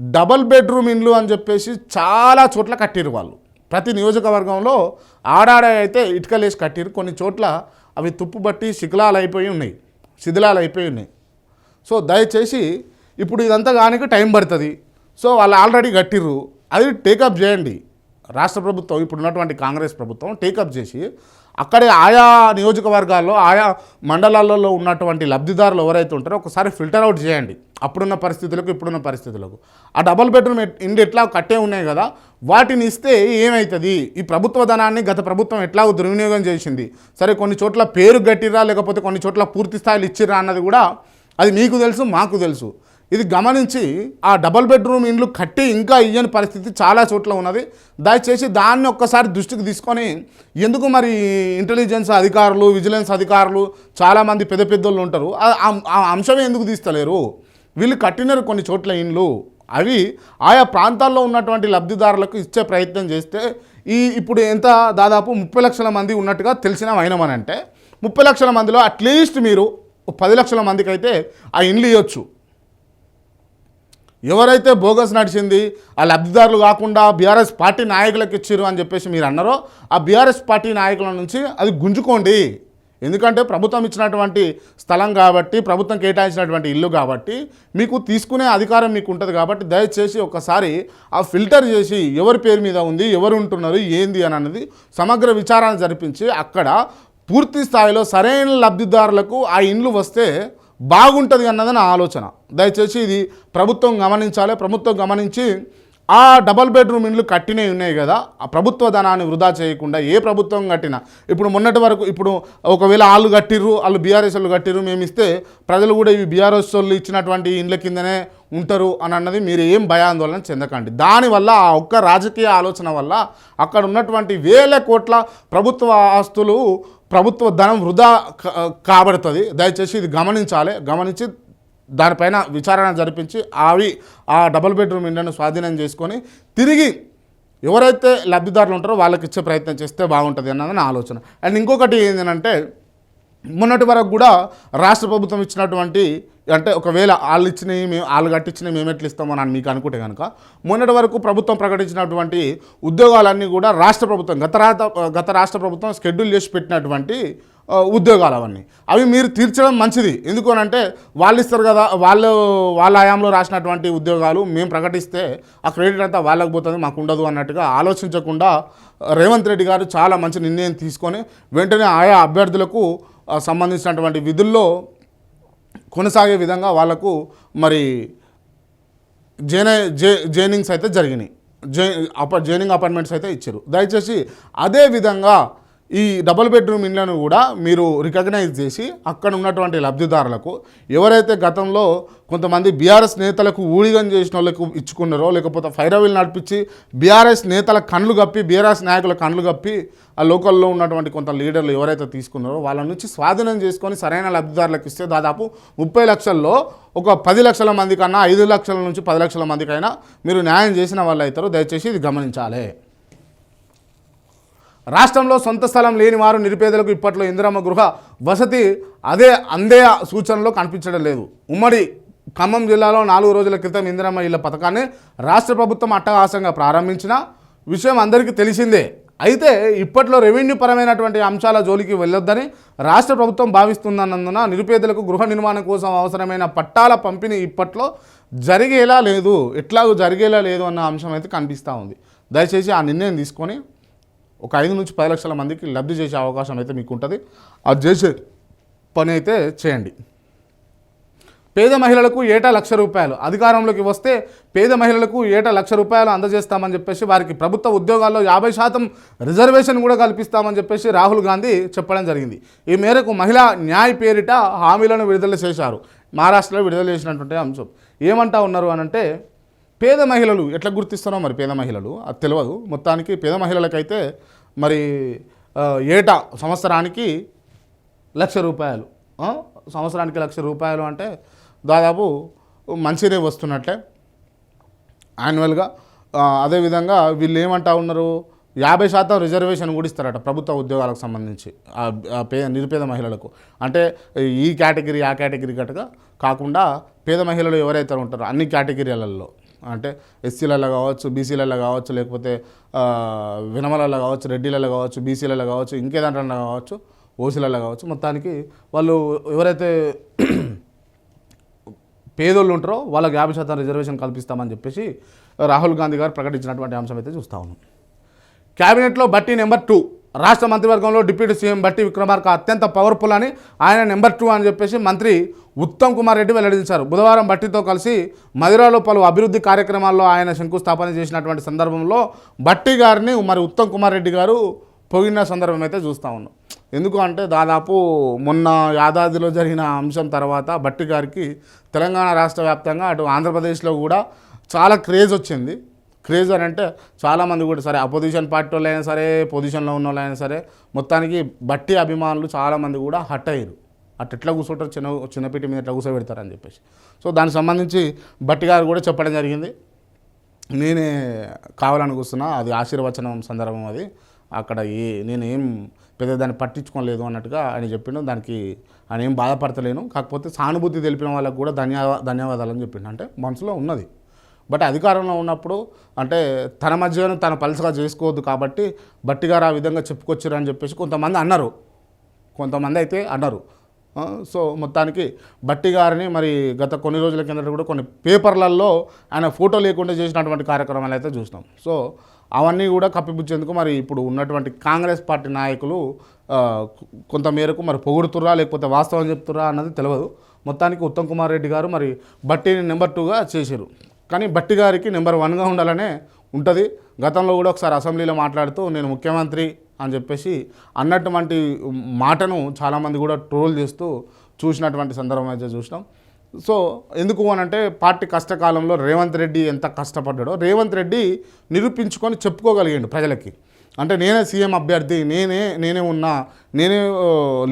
Double bedroom ఇండ్లు అని చెప్పేసి చాలా చోట్ల కట్టిరు వాళ్ళు. ప్రతి నియోజకవర్గంలో ఆడాడ అయితే ఇటుకలేసి కట్టిరు కొన్ని చోట్ల అవి తుప్పుబట్టి శిథిలాలు అయిపోయి ఉన్నాయి. శిథిలాలు అయిపోయి ఉన్నాయి. సో దయచేసి ఇప్పుడు ఇదంతా కానికి టైం పడుతుంది. సో వాళ్ళు ఆల్రెడీ కట్టిర్రు. అది టేకప్ చేయండి. రాష్ట్ర ప్రభుత్వం ఇప్పుడు ఉన్నటువంటి కాంగ్రెస్ ప్రభుత్వం టేకప్ చేసి అక్కడే ఆయా నియోజకవర్గాల్లో ఆయా మండలాలలో ఉన్నటువంటి లబ్ధిదారులు ఎవరైతే ఉంటారో ఒకసారి ఫిల్టర్ అవుట్ చేయండి. అప్పుడున్న పరిస్థితులకు ఇప్పుడున్న పరిస్థితులకు. ఆ డబల్ బెడ్రూమ్ ఇండ్లు ఎట్లా కట్టే ఉన్నాయి కదా వాటిని ఇస్తే ఏమవుతుంది ఈ ప్రభుత్వ ధనాన్ని గత ప్రభుత్వం ఎట్లా దుర్వినియోగం చేసింది. సరే కొన్ని చోట్ల పేరు గట్టిరా లేకపోతే కొన్ని చోట్ల పూర్తి స్థాయిలు ఇచ్చిరా అన్నది కూడా అది మీకు తెలుసు మాకు తెలుసు. ఇది గమనించి ఆ డబల్ బెడ్రూమ్ ఇండ్లు కట్టి ఇంకా ఇయ్యని పరిస్థితి చాలా చోట్ల ఉన్నది. దయచేసి దాన్ని ఒక్కసారి దృష్టికి తీసుకొని ఎందుకు మరి ఇంటెలిజెన్స్ అధికారులు విజిలెన్స్ అధికారులు చాలామంది పెద్ద పెద్దోళ్ళు ఉంటారు. ఆ- అంశమే ఎందుకు తీస్తలేరు? వీళ్ళు కట్టినారు కొన్ని చోట్ల ఇండ్లు. అవి ఆయా ప్రాంతాల్లో ఉన్నటువంటి లబ్ధిదారులకు ఇచ్చే ప్రయత్నం చేస్తే ఈ ఇప్పుడు ఎంత దాదాపు ముప్పై లక్షల మంది ఉన్నట్టుగా తెలిసిన వైనమనంటే ముప్పై లక్షల మందిలో అట్లీస్ట్ మీరు పది లక్షల మందికి అయితే ఆ ఇండ్లు ఇవ్వచ్చు ఎవరైతే బోగస్ నడిచింది ఆ లబ్ధిదారులు కాకుండా బీఆర్ఎస్ పార్టీ నాయకులకు ఇచ్చారు అని చెప్పేసి మీరు అన్నారో ఆ బీఆర్ఎస్ పార్టీ నాయకుల నుంచి అది గుంజుకోండి. ఎందుకంటే ప్రభుత్వం ఇచ్చినటువంటి స్థలం కాబట్టి ప్రభుత్వం కేటాయించినటువంటి ఇల్లు కాబట్టి మీకు తీసుకునే అధికారం మీకు ఉంటుంది కాబట్టి దయచేసి ఒకసారి ఆ ఫిల్టర్ చేసి ఎవరి పేరు మీద ఉంది ఎవరు ఉంటున్నారు ఏంది అని అన్నది సమగ్ర విచారణ జరిపించి అక్కడ పూర్తి స్థాయిలో సరైన లబ్ధిదారులకు ఆ ఇండ్లు వస్తే బాగుంటుంది అన్నది నా ఆలోచన. దయచేసి ఇది ప్రభుత్వం గమనించాలి. ప్రభుత్వం గమనించి ఆ డబల్ బెడ్రూమ్ ఇండ్లు కట్టినవి ఉన్నాయి కదా ఆ ప్రభుత్వ ధనాన్ని వృధా చేయకుండా ఏ ప్రభుత్వం కట్టినా. ఇప్పుడు మొన్నటి వరకు ఇప్పుడు ఒకవేళ వాళ్ళు కట్టిర్రు వాళ్ళు బీఆర్ఎస్ వాళ్ళు కట్టిర్రు మేము ఇస్తే ప్రజలు కూడా ఇవి బీఆర్ఎస్ వాళ్ళు ఇచ్చినటువంటి ఇండ్ల కిందనే ఉంటారు అని అన్నది మీరు ఏం భయాందోళన చెందకండి. దానివల్ల ఆ ఒక్క రాజకీయ ఆలోచన వల్ల అక్కడ ఉన్నటువంటి వేల కోట్ల ప్రభుత్వ ఆస్తులు ప్రభుత్వ ధనం వృధా కా- కాబడుతుంది. దయచేసి ఇది గమనించాలి. గమనించి దానిపైన విచారణ జరిపించి అవి ఆ డబుల్ బెడ్రూమ్ ఇండ్లను స్వాధీనం చేసుకొని తిరిగి ఎవరైతే లబ్ధిదారులు ఉంటారో వాళ్ళకి ఇచ్చే ప్రయత్నం చేస్తే బాగుంటుంది అన్నది నా ఆలోచన. అండ్ ఇంకొకటి ఏంటంటే మొన్నటి వరకు కూడా రాష్ట్ర ప్రభుత్వం ఇచ్చినటువంటి అంటే ఒకవేళ వాళ్ళు ఇచ్చినవి మేము వాళ్ళు కట్టించినవి మేము ఎట్లా ఇస్తామో అని మీకు అనుకుంటే కనుక మొన్నటి వరకు ప్రభుత్వం ప్రకటించినటువంటి ఉద్యోగాలన్నీ కూడా రాష్ట్ర ప్రభుత్వం గత గత రాష్ట్ర ప్రభుత్వం షెడ్యూల్ చేసి పెట్టినటువంటి ఉద్యోగాలు అవన్నీ. అవి మీరు తీర్చడం మంచిది. ఎందుకనంటే వాళ్ళు ఇస్తారు కదా వాళ్ళు వాళ్ళ హయాంలో రాసినటువంటి ఉద్యోగాలు మేము ప్రకటిస్తే ఆ క్రెడిట్ అంతా వాళ్ళకి పోతుంది మాకు ఉండదు అన్నట్టుగా ఆలోచించకుండా రేవంత్ రెడ్డి గారు చాలా మంచి నిర్ణయం తీసుకొని వెంటనే ఆయా అభ్యర్థులకు సంబంధించినటువంటి విధుల్లో కొనసాగే విధంగా వాళ్ళకు మరి జైన జే జైనింగ్స్ అయితే జరిగినాయి. జై అప జైనింగ్ అపాయింట్మెంట్స్ అయితే ఇచ్చారు. దయచేసి అదే విధంగా ఈ డబుల్ బెడ్రూమ్ ఇండ్లను కూడా మీరు రికగ్నైజ్ చేసి అక్కడ ఉన్నటువంటి లబ్ధిదారులకు ఎవరైతే గతంలో కొంతమంది బీఆర్ఎస్ నేతలకు ఊడిగం చేసిన వాళ్ళకు ఇచ్చుకున్నారో లేకపోతే ఫైరవీలు నడిపించి బీఆర్ఎస్ నేతల కండ్లు కప్పి బీఆర్ఎస్ నాయకుల కండ్లు కప్పి ఆ లోకల్లో ఉన్నటువంటి కొంత లీడర్లు ఎవరైతే తీసుకున్నారో వాళ్ళ నుంచి స్వాధీనం చేసుకొని సరైన లబ్ధిదారులకు ఇస్తే దాదాపు ముప్పై లక్షల్లో ఒక పది లక్షల మంది కన్నా ఐదు లక్షల నుంచి పది లక్షల మందికైనా మీరు న్యాయం చేసిన వాళ్ళు అవుతారు. దయచేసి ఇది గమనించాలి. రాష్ట్రంలో సొంత స్థలం లేని వారు నిరుపేదలకు ఇప్పట్లో ఇందిరమ్మ గృహ వసతి అదే అందే సూచనలో కనిపించడం లేదు. ఉమ్మడి ఖమ్మం జిల్లాలో నాలుగు రోజుల క్రితం ఇందిరమ్మ ఇళ్ళ పథకాన్ని రాష్ట్ర ప్రభుత్వం అట్టహాసంగా ప్రారంభించిన విషయం అందరికీ తెలిసిందే. అయితే ఇప్పట్లో రెవెన్యూ పరమైనటువంటి అంశాల జోలికి వెళ్ళొద్దని రాష్ట్ర ప్రభుత్వం భావిస్తున్నందున నిరుపేదలకు గృహ నిర్మాణం కోసం అవసరమైన పట్టాల పంపిణీ ఇప్పట్లో జరిగేలా లేదు. ఎట్లాగో జరిగేలా లేదు అన్న అంశం అయితే కనిపిస్తూ ఉంది. దయచేసి ఆ నిర్ణయం తీసుకొని ఒక ఐదు నుంచి పది లక్షల మందికి లబ్ధి చేసే అవకాశం అయితే మీకు ఉంటుంది అది చేసే పని అయితే చేయండి. పేద మహిళలకు ఏటా లక్ష రూపాయలు అధికారంలోకి వస్తే పేద మహిళలకు ఏటా లక్ష రూపాయలు అందజేస్తామని చెప్పేసి వారికి ప్రభుత్వ ఉద్యోగాల్లో యాభై శాతం రిజర్వేషన్ కూడా కల్పిస్తామని చెప్పేసి రాహుల్ గాంధీ చెప్పడం జరిగింది. ఈ మేరకు మహిళా న్యాయ పేరిట హామీలను విడుదల చేశారు. మహారాష్ట్రలో విడుదల చేసినటువంటి అంశం. ఏమంటా ఉన్నారు అని అంటే పేద మహిళలు ఎట్లా గుర్తిస్తారో మరి పేద మహిళలు? అది తెలియదు మొత్తానికి పేద మహిళలకైతే మరి ఏటా సంవత్సరానికి లక్ష రూపాయలు. సంవత్సరానికి లక్ష రూపాయలు అంటే దాదాపు మంచిదే వస్తున్నట్లే యాన్యువల్గా అదేవిధంగా వీళ్ళు ఏమంటా ఉన్నారు? యాభై శాతం రిజర్వేషన్ కూడా ఇస్తారట ప్రభుత్వ ఉద్యోగాలకు సంబంధించి పే నిరుపేద మహిళలకు. అంటే ఈ కేటగిరీ ఆ కేటగిరీ గట్టుగా కాకుండా పేద మహిళలు ఎవరైతే ఉంటారో అన్ని కేటగిరీలలో. అంటే ఎస్సీలలో కావచ్చు బీసీలలో కావచ్చు లేకపోతే వినమలలో కావచ్చు రెడ్డిలలో కావచ్చు బీసీలలో కావచ్చు ఇంకేదాంట్లో కావచ్చు ఓసీలలో కావచ్చు మొత్తానికి వాళ్ళు ఎవరైతే పేదోళ్ళు ఉంటారో వాళ్ళకి యాభై శాతం రిజర్వేషన్ కల్పిస్తామని చెప్పేసి రాహుల్ గాంధీ గారు ప్రకటించినటువంటి అంశం అయితే చూస్తా ఉన్నాం. క్యాబినెట్లో బట్టి నెంబర్ టూ. రాష్ట్ర మంత్రివర్గంలో డిప్యూటీ సీఎం బట్టి విక్రమార్క అత్యంత పవర్ఫుల్ అని ఆయన నెంబర్ టూ అని చెప్పేసి మంత్రి ఉత్తమ్ కుమార్ రెడ్డి వెల్లడించారు. బుధవారం బట్టితో కలిసి మదిరాలో పలు అభివృద్ధి కార్యక్రమాల్లో ఆయన శంకుస్థాపన చేసినటువంటి సందర్భంలో బట్టి గారిని మరి ఉత్తమ్ కుమార్ రెడ్డి గారు పొగిన సందర్భం అయితే చూస్తూ ఉన్నాం. ఎందుకు అంటే దాదాపు మొన్న యాదాద్రిలో జరిగిన అంశం తర్వాత బట్టి గారికి తెలంగాణ రాష్ట్ర వ్యాప్తంగా అటు ఆంధ్రప్రదేశ్లో కూడా చాలా క్రేజ్ వచ్చింది. క్రేజ్ అని అంటే చాలామంది కూడా సరే అపోజిషన్ పార్టీ వాళ్ళు అయినా సరే పొజిషన్లో ఉన్న వాళ్ళు అయినా సరే మొత్తానికి బట్టి అభిమానులు చాలామంది కూడా హట్ అయ్యారు. అటు ఎట్లా కూర్చుంటారు చిన్న చిన్నపీటి మీద ఎట్లా కూర్చోబెడతారని చెప్పేసి. సో దానికి సంబంధించి బట్టి గారు కూడా చెప్పడం జరిగింది. నేనే కావాలని కూర్చున్నా అది ఆశీర్వచనం సందర్భం అది. అక్కడ ఏ నేను ఏం పెద్ద దాన్ని పట్టించుకోలేదు అన్నట్టుగా ఆయన చెప్పిండు. దానికి ఆయన ఏం బాధపడతలేను. కాకపోతే సానుభూతి తెలిపిన వాళ్ళకు కూడా ధన్యవా ధన్యవాదాలు అని చెప్పిండు. అంటే మనసులో ఉన్నది. బట్ అధికారంలో ఉన్నప్పుడు అంటే తన మధ్యన తన పలుసగా చేసుకోవద్దు కాబట్టి బట్టి గారు ఆ విధంగా చెప్పుకొచ్చారు అని చెప్పేసి కొంతమంది అన్నారు. కొంతమంది అయితే అన్నారు. సో మొత్తానికి బట్టి గారిని మరి గత కొన్ని రోజుల కిందట కూడా కొన్ని పేపర్లలో ఆయన ఫోటో లేకుండా చేసినటువంటి కార్యక్రమాలు అయితే చూసినాం సో అవన్నీ కూడా కప్పిపుచ్చేందుకు మరి ఇప్పుడు ఉన్నటువంటి కాంగ్రెస్ పార్టీ నాయకులు కొంతమేరకు కొంత మేరకు మరి పొగుడుతురా లేకపోతే వాస్తవం చెప్తురా అన్నది తెలియదు మొత్తానికి ఉత్తమ్ కుమార్ రెడ్డి గారు మరి బట్టిని నెంబర్ టూగా చేశారు కానీ బట్టి గారికి నెంబర్ వన్గా ఉండాలనే ఉంటుంది. గతంలో కూడా ఒకసారి అసెంబ్లీలో మాట్లాడుతూ నేను ముఖ్యమంత్రి అని చెప్పేసి అన్నటువంటి మాటను చాలామంది కూడా ట్రోల్ చేస్తూ చూసినటువంటి సందర్భం అయితే చూసినాం. సో ఎందుకు అని అంటే పార్టీ కష్టకాలంలో రేవంత్ రెడ్డి ఎంత కష్టపడ్డాడో రేవంత్ రెడ్డి నిరూపించుకొని చెప్పుకోగలిగాడు ప్రజలకి. అంటే నేనే సీఎం అభ్యర్థి నేనే నేనే ఉన్నా నేనే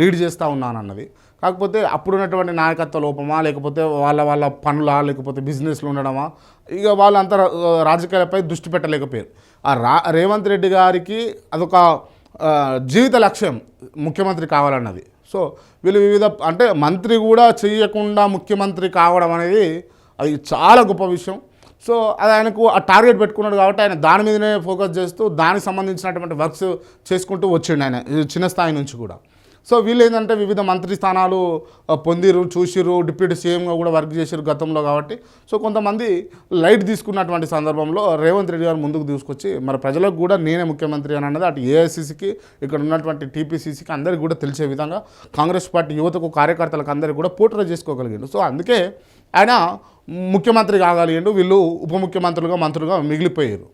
లీడ్ చేస్తూ ఉన్నానన్నది కాకపోతే అప్పుడున్నటువంటి నాయకత్వ లోపమా లేకపోతే వాళ్ళ వాళ్ళ పనులా లేకపోతే బిజినెస్లు ఉండడమా ఇక వాళ్ళంతా రాజకీయాలపై దృష్టి పెట్టలేకపోయారు. ఆ రా రేవంత్ రెడ్డి గారికి అదొక జీవిత లక్ష్యం ముఖ్యమంత్రి కావాలన్నది. సో వీళ్ళు వివిధ అంటే మంత్రి కూడా చేయకుండా ముఖ్యమంత్రి కావడం అనేది అది చాలా గొప్ప విషయం. సో అది ఆయనకు ఆ టార్గెట్ పెట్టుకున్నాడు కాబట్టి ఆయన దాని మీదనే ఫోకస్ చేస్తూ దానికి సంబంధించినటువంటి వర్క్స్ చేసుకుంటూ వచ్చిండు ఆయన ఈ చిన్న స్థాయి నుంచి కూడా. సో వీళ్ళు ఏంటంటే వివిధ మంత్రి స్థానాలు పొందిరు చూసిరు డిప్యూటీ సీఎంగా కూడా వర్క్ చేసిరు గతంలో కాబట్టి. సో కొంతమంది లైట్ తీసుకున్నటువంటి సందర్భంలో రేవంత్ రెడ్డి గారు ముందుకు తీసుకొచ్చి మరి ప్రజలకు కూడా నేనే ముఖ్యమంత్రి అని అన్నది అటు ఏఐసిసికి ఇక్కడ ఉన్నటువంటి టీపీసీసీకి అందరికీ కూడా తెలిసే విధంగా కాంగ్రెస్ పార్టీ యువతకు కార్యకర్తలకు అందరికీ కూడా పోర్ట్రే చేసుకోగలిగిండు. సో అందుకే ఆయన ముఖ్యమంత్రి కాగలిగిండు వీళ్ళు ఉప ముఖ్యమంత్రులుగా మంత్రులుగా మిగిలిపోయారు